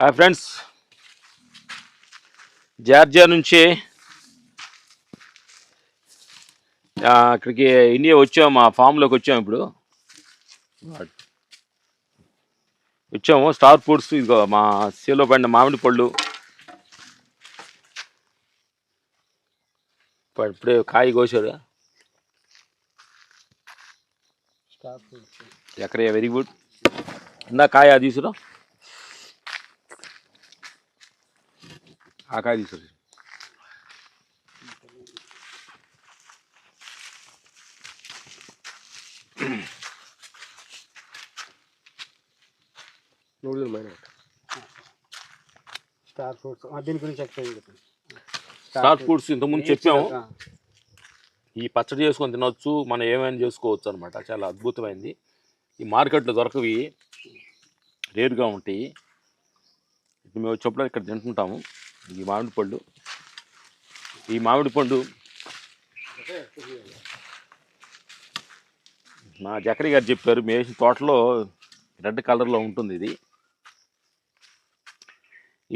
Hi friends. Georgia నుంచి ఇక్కడికి India వచ్చాము మా ఫామ్లోకి వచ్చాము ఇప్పుడు. వచ్చాము స్టార్ ఫుడ్స్ ఇదిగో మా సేలో పడిన మామిడి పళ్ళు. ఇప్పుడు- ఇప్పుడే కాయ కోసారు ఎక్కడ వెరీ గుడ్. ఇందా కాయ తీసుకురా ఆ కాయ నూడిల్ మైన స్టార్ ఫ్రూట్స్ దీని గురించి ఎక్స్ప్లెయిన్ చెప్పండి స్టార్ ఫుడ్స్ ఇంతకుముందు చెప్పాము. ఈ పచ్చడి చేసుకొని తినొచ్చు మనం ఏమైనా చేసుకోవచ్చు అనమాట చాలా అద్భుతమైంది. ఈ మార్కెట్లో దొరకవి రేరుగా ఉంటాయి. ఇప్పుడు మేము వచ్చినప్పుడు ఇక్కడ తింటుంటాము. ఈ మామిడి పళ్ళు ఈ మామిడి పండు మా జకరి గారు చెప్పారు మేము తోటలో రెడ్ కలర్లో ఉంటుంది ఇది.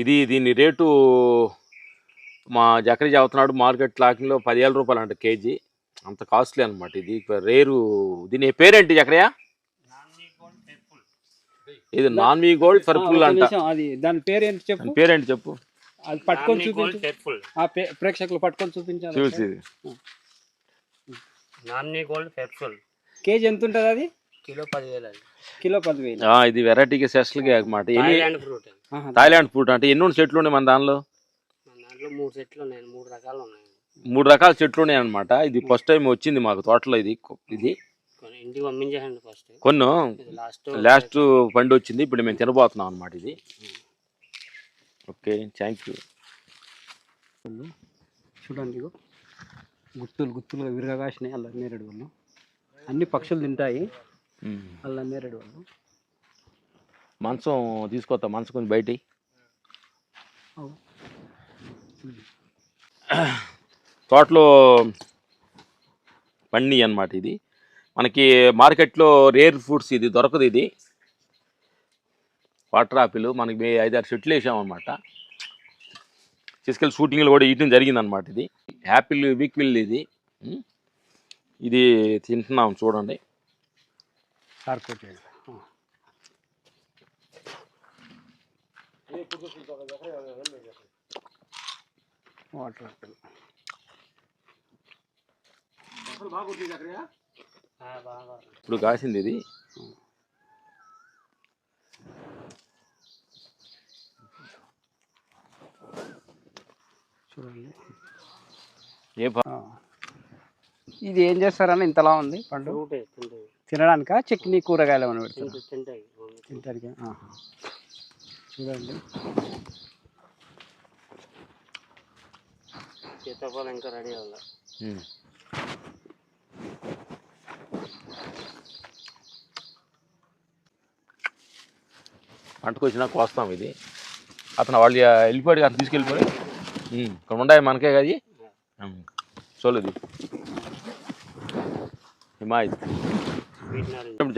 ఇది దీని రేటు మా జకరి చెబుతున్నాడు మార్కెట్ లాకింగ్లో పదివేల రూపాయలు అంట కేజీ. అంత కాస్ట్లీ అనమాట ఇది. రేరు దీని పేరేంటి జకరియా? ఇది నాన్ మీ గోల్డ్ పర్పుల్ అంట. దాని పేరు ఏంటి చెప్పు పేరేంటి చెప్పు? అది పట్టుకొని చూపించు. ప్రేక్షకులు పట్టుకొని చూపించాలి. చూసి. నాన్ని గోల్డ్ పెప్సుల్ కేజీ ఎంత ఉంటుంది అది? కిలో పదివేలు అది కిలో పదివేలు. ఆ, ఇది వెరైటీగా స్పెషల్గా అనమాట థాయిలాండ్ ఫ్రూట్. థాయిలాండ్ ఫ్రూట్ అంటే ఎన్ని ఉన్న చెట్లు ఉన్నాయి మన దానిలో? మన దాంట్లో మూడు సెట్లు ఉన్నాయి మూడు రకాలు ఉన్నాయి. మూడు రకాల చెట్లు ఉన్నాయి అనమాట ఇది ఫస్ట్ టైం వచ్చింది మాకు తోటలో ఇది. ఇది కొన్ని లాస్ట్ పండు వచ్చింది. ఇప్పుడు మేము తినబోతున్నాం అనమాట ఇది. ఓకే థ్యాంక్ యూ చూడండి గుత్తులు గుత్తులుగా విరగా కాసినాయి అల్ల నేరేడు వాళ్ళు. అన్ని పక్షులు తింటాయి అల్ల నేరేడు వాళ్ళు. మంచం తీసుకొస్తా మంచం కొంచెం బయట. తోటలో పండి అన్నమాట ఇది. మనకి మార్కెట్లో రేర్ ఫ్రూట్స్ ఇది దొరకదు ఇది. వాటర్ ఆపిల్ మనకి మే- ఐదారు చెట్లు వేసామన్నమాట. తీసుకెళ్ళి షూటింగ్లు కూడా ఇయటం జరిగిందనమాట ఇది. యాపిల్ వీక్ విల్ ఇది. ఇది తింటున్నాం చూడండి. వాటర్ ఆపిల్ ఇప్పుడు కాసింది ఇది. చూడండి ఏ. ఇది ఏం చేస్తారని ఇంతలా ఉంది పండు? తినడానికా? చట్నీ కూరగాయలు ఏమైనా పెడతారు? తింటానికి. చూడండి. సీతాఫలం ఇంకా రెడీ అవ్వాలి. పంటకు వచ్చినా కోస్తాం ఇది. అతను వాళ్ళు వెళ్ళిపోయాడు కదా తీసుకెళ్ళిపోయి ఇక్కడ ఉండాయి మనకే కదా చూడలేదు హిమాయత్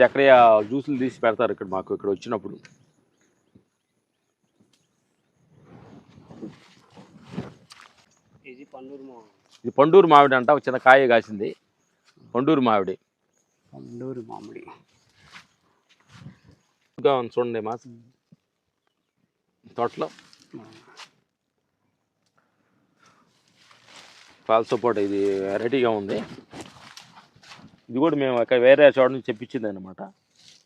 చక్రయ్య జ్యూసులు తీసి పెడతారు ఇక్కడ మాకు ఇక్కడ వచ్చినప్పుడు. ఇది పండూరు మోహన్ ఇది పండూరు మామిడి అంట చిన్న కాయ కాసింది. పండూరు మామిడి పండూరి మామిడి. చూడండి మా తోటలో. పాల పాటు ఇది వెరైటీగా ఉంది. ఇది కూడా మేము అక్కడ వేరే చోట నుంచి తెప్పించింది అనమాట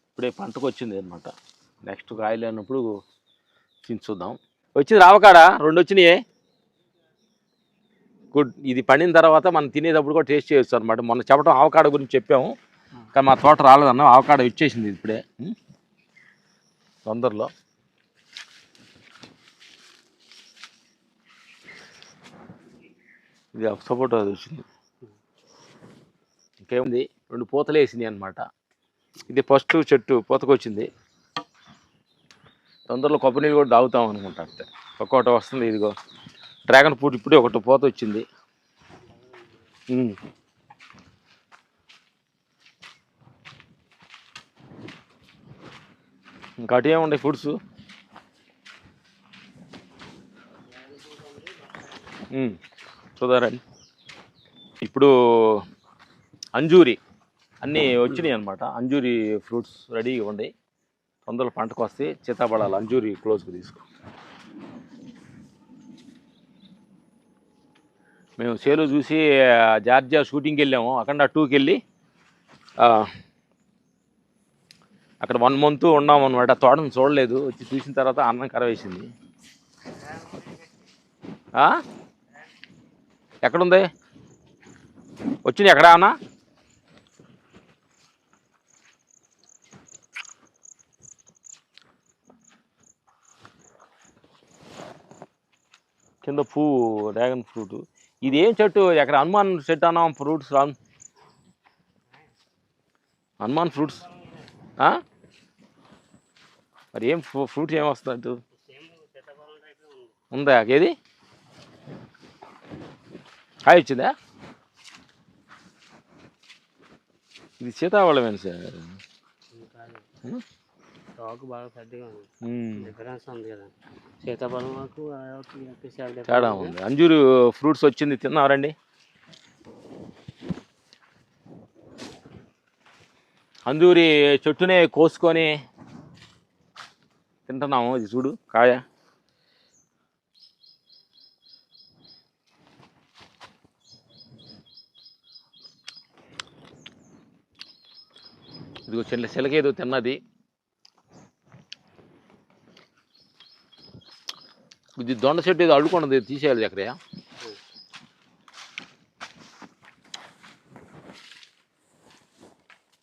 ఇప్పుడే పంటకు వచ్చింది అనమాట నెక్స్ట్ కాయలు అన్నప్పుడు తిని చూద్దాం. వచ్చింది రావకాడ రెండు వచ్చినాయి. గుడ్ ఇది పండిన తర్వాత మనం తినేటప్పుడు కూడా టేస్ట్ చేయొచ్చు అనమాట మొన్న చెప్పడం ఆవకాడ గురించి చెప్పాము. కానీ మా తోట రాలేదన్న. ఆవకాడ ఇచ్చేసింది ఇప్పుడే. తొందరలో. ఇది సపోర్ట్ అది వచ్చింది. ఇంకేముంది? రెండు పూతలు వేసింది అనమాట ఇది ఫస్ట్ చెట్టు పూతకొచ్చింది తొందరలో కొబ్బరి నీళ్ళు కూడా తాగుతాం అనుకుంటా అంతే. ఒక్కొక్కటి వస్తుంది ఇదిగో. డ్రాగన్ ఫ్రూట్ ఇప్పుడే ఒకటి పూత వచ్చింది. ఇంకా అటు ఏముండయి ఫ్రూట్స్? Mm. చూడారండి ఇప్పుడు అంజూరి అన్నీ వచ్చినాయి అనమాట అంజూరి ఫ్రూట్స్ రెడీగా ఉన్నాయి తొందరలో పంటకు వస్తే సీతాఫలాలు అంజూరి క్లోజ్కి తీసుకో. మేము సేలు చూసి జార్జియా షూటింగ్కి వెళ్ళాము. అక్కడ టూకి వెళ్ళి అక్కడ వన్ మంత్ ఉన్నాం అనమాట తోటను చూడలేదు. వచ్చి చూసిన తర్వాత అన్నం కరవేసింది ఎక్కడుంది? వచ్చింది ఎక్కడ అన్నా? కింద పువ్వు డ్రాగన్ ఫ్రూట్. ఇది ఏం చెట్టు? ఎక్కడ హనుమాన్ చెట్టు అన్నాం? ఫ్రూట్స్ రాను హనుమాన్ ఫ్రూట్స్. మరి ఏం ఫ్రూట్స్ ఏం వస్తున్నట్టు ఉందా? ఏది? కాయ వచ్చిందా ఇది సీతాఫలమేనా సార్ బాగా పెద్దగా ఉంది. ఉమ్, డిఫరెన్స్ ఉంది కదా. సీతాఫలం తేడా ఉంది. అంజూరు ఫ్రూట్స్ వచ్చింది. తిన్నారండి అంజూరి చెట్టునే కోసుకొని తింటున్నాము. ఇది చూడు కాయ. ఇదిగో చిన్న చిలకేదో తిన్నది. ఇది దొండ చెట్టు ఏదో అడ్డుకున్నది తీసేయాలి అక్కడ.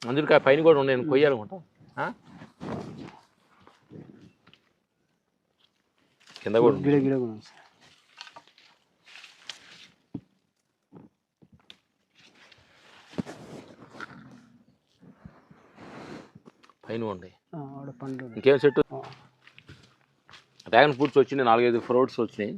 అందుకే పైన కూడా ఉండే నేను కొయ్యాలనుకుంటా. ఆ? కింద కూడా ఉంది. గిడ గిడ కూడా ఉంది సార్. పైన ఉండే పండు. ఇంకేం చెట్టు? డ్రాగన్ ఫ్రూట్స్ వచ్చినాయి నాలుగైదు ఫ్రూట్స్ వచ్చినాయి.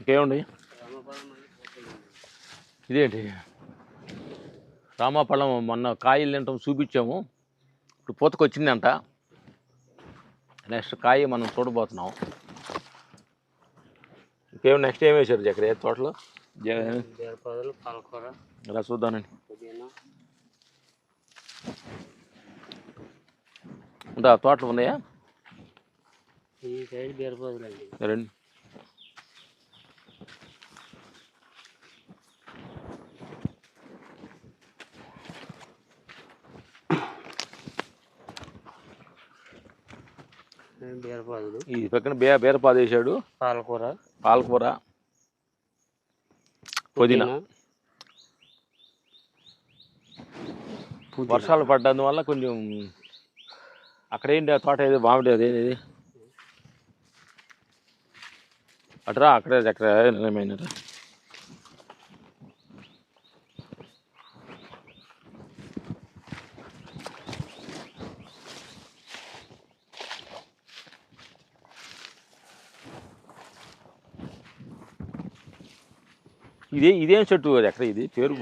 ఇంకేముంది? ఇదేంటి? రామాపళ్ళం మొన్న కాయలు తింటాం చూపించాము. ఇప్పుడు పూతకు వచ్చిందంట నెక్స్ట్ కాయ మనం చూడబోతున్నాం. ఇంకేం నెక్స్ట్ ఏం వేశారు చక్ర? తోటలో? జే- బీరపదలు పాలకూర. ఇలా చూద్దానండి పుదీనా. ఉంటా తోటలు ఉన్నాయా? ఈ సైడ్ బీరపదలు అండి రండి బీరపదలు. ఈ పక్కన బే బీరపాదు వేసాడు పాలకూర. పాలకూర పుదీనా. వర్షాలు పడ్డందువల్ల కొంచెం అక్కడ ఏంటి ఆ తోట ఏదో బాగుండే అదేది అటురా అక్కడే అక్కడ ఏమైనారా ఇదే ఇదేం చెట్టు అది ఎక్కడ ఇది? పేరు?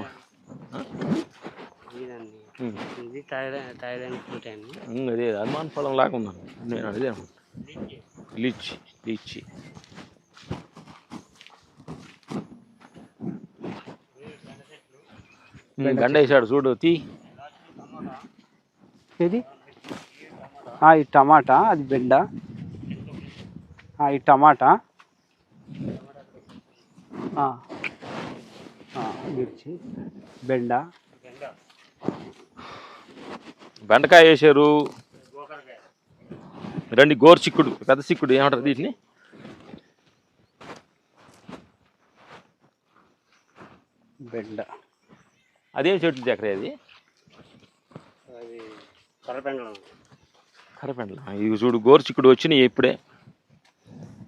అదే హనుమాన్ ఫలం లాగా ఉందండి. నేను అదే లీచి లీచి ఉమ్, గండ వేసాడు చూడు తీ. ఈ టమాటా అది బెండ. ఆ, ఈ టమాటా. మిర్చి బెండ. బెండకాయ వేసారు రండి గోరు చిక్కుడు పెద్ద చిక్కుడు ఏమంటారు వీటిని బెండ. అదేం చెట్టు చక్ర అది? అది కర్రపెండలం కరపెండల ఇవి చూడు గోరు చిక్కుడు వచ్చినాయి ఇప్పుడే.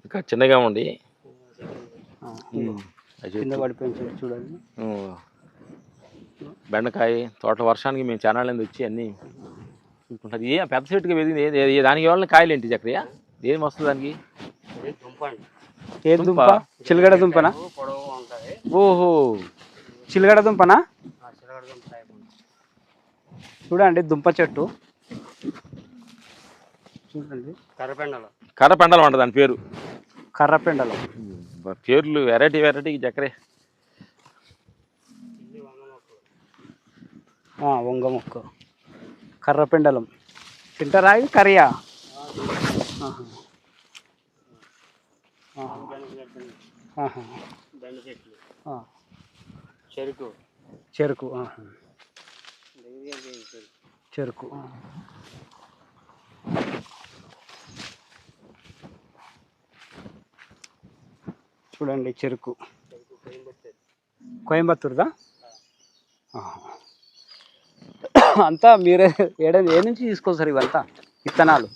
ఇంకా చిన్నగా ఉండి కింద. పడిపోయిన చెట్టు చూడండి. బెండకాయ తోట వర్షానికి మేము ఛానల్ వచ్చి అన్నీ చూసుకుంటారు ఏ పెద్ద ఏ- ఏ- దానికి ఎవరిని కాయలు ఏంటి చక్రయ్య ఏం వస్తుంది దానికి? దుంప అండి. ఏ దుంప? చిలగడ దుంపనా? ఓహో. చిలగడ దుంపనా? చూడండి దుంప చెట్టు. చూడండి. కర్రపెండలు. కర్రపెండలం అంట దాని పేరు. కర్రపెండలు. పేర్లు వెరైటీ వెరైటీ చక్కరే. ఇది వంగ మొక్క. కర్రపెండలం తింటారా కర్రీయా? ఆ. చెరుకు. చెరుకు? చెరుకు. చెరుకు ఆ. చూడండి చెరుకు. కోయంబత్తూరుదా? అంతా మీరే ఏడ ఏ నుంచి తీసుకొస్తారు ఇవంతా? విత్తనాలు?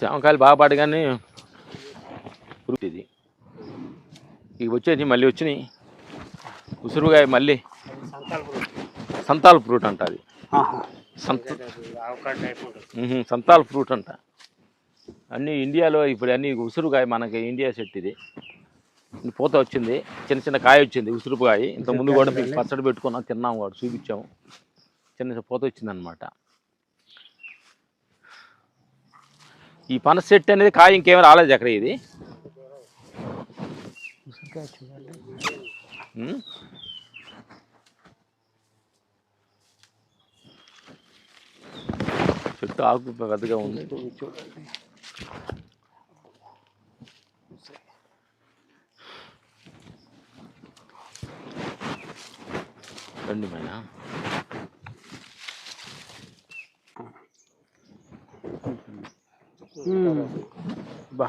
జామకాయలు బాగా పడగానే కానీ ఫ్రూట్ ఇది ఇవి వచ్చేసి మళ్ళీ వచ్చినాయి. ఉసురుగాయ మళ్ళీ సంతాల ఫ్రూట్ అంట అది. సంతాల్ ఫ్రూట్ అంట. అన్నీ ఇండియాలో ఇప్పుడు అన్ని ఉసురుకాయ మనకి ఇండియా సెట్ ఇది. పూత వచ్చింది చిన్న చిన్న కాయ వచ్చింది ఉసురుకాయ ఇంత ముందు కూడా మీకు పచ్చడి పెట్టుకున్నాం తిన్నాం కూడా చూపించాము. చిన్న చిన్న పూత వచ్చింది అనమాట ఈ పనస చెట్టు అనేది కాయ ఇంకేం రాలేదు అక్కడ ఇది. ఉసిరికాయ చూడండి ఉమ్. చెట్టు ఆకు పెద్దగా ఉంది ఇది చూడండి రండి మైన ఉమ్. బా